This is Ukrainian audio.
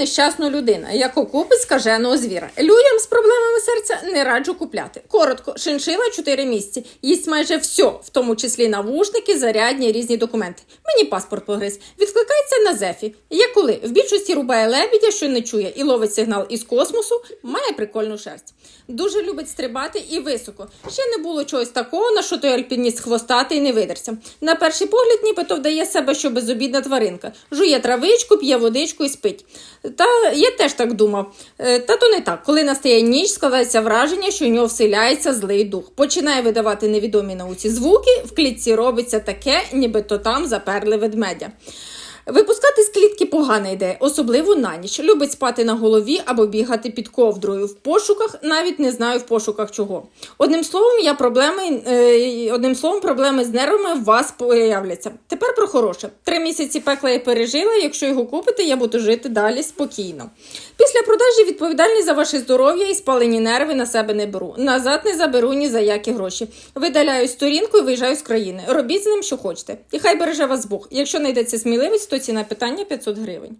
нещасну людину, яку купить скаженого звіра. Людям з проблемами серця не раджу купляти. Коротко, шиншила 4 місяці. Їсть майже все, в тому числі навушники, зарядні, різні документи. Мені паспорт погриз. Відкликається на зефі. Я коли в більшості рубає лебідя, що не чує, і ловить сигнал із космосу, має прикольну шерсть. Дуже любить стрибати і високо. Ще не було чогось такого, на що той альпініст хвостатий не видерся. На перший погляд, нібито вдає себе, що безобідна тваринка. Жує травичку, п'є водичку і спить. Та я теж так думав. Е, Та то не так. Коли настає ніч, складається враження, що у нього вселяється злий дух. Починає видавати невідомі науці звуки, в клітці робиться таке, нібито там заперли ведмедя. Випускати з клітки погана ідея, особливо на ніч. Любить спати на голові або бігати під ковдрою. В пошуках навіть не знаю в пошуках чого. Одним словом, я проблеми, е, одним словом, проблеми з нервами у вас появляться. Тепер про хороше. Три місяці пекла я пережила. Якщо його купите, я буду жити далі спокійно. Після продажі відповідальність за ваше здоров'я і спалені нерви на себе не беру. Назад не заберу ні за які гроші. Видаляю сторінку і виїжджаю з країни. Робіть з ним, що хочете. І хай береже вас Бог. Якщо знайдеться сміливість, то ціна питання 500 гривень.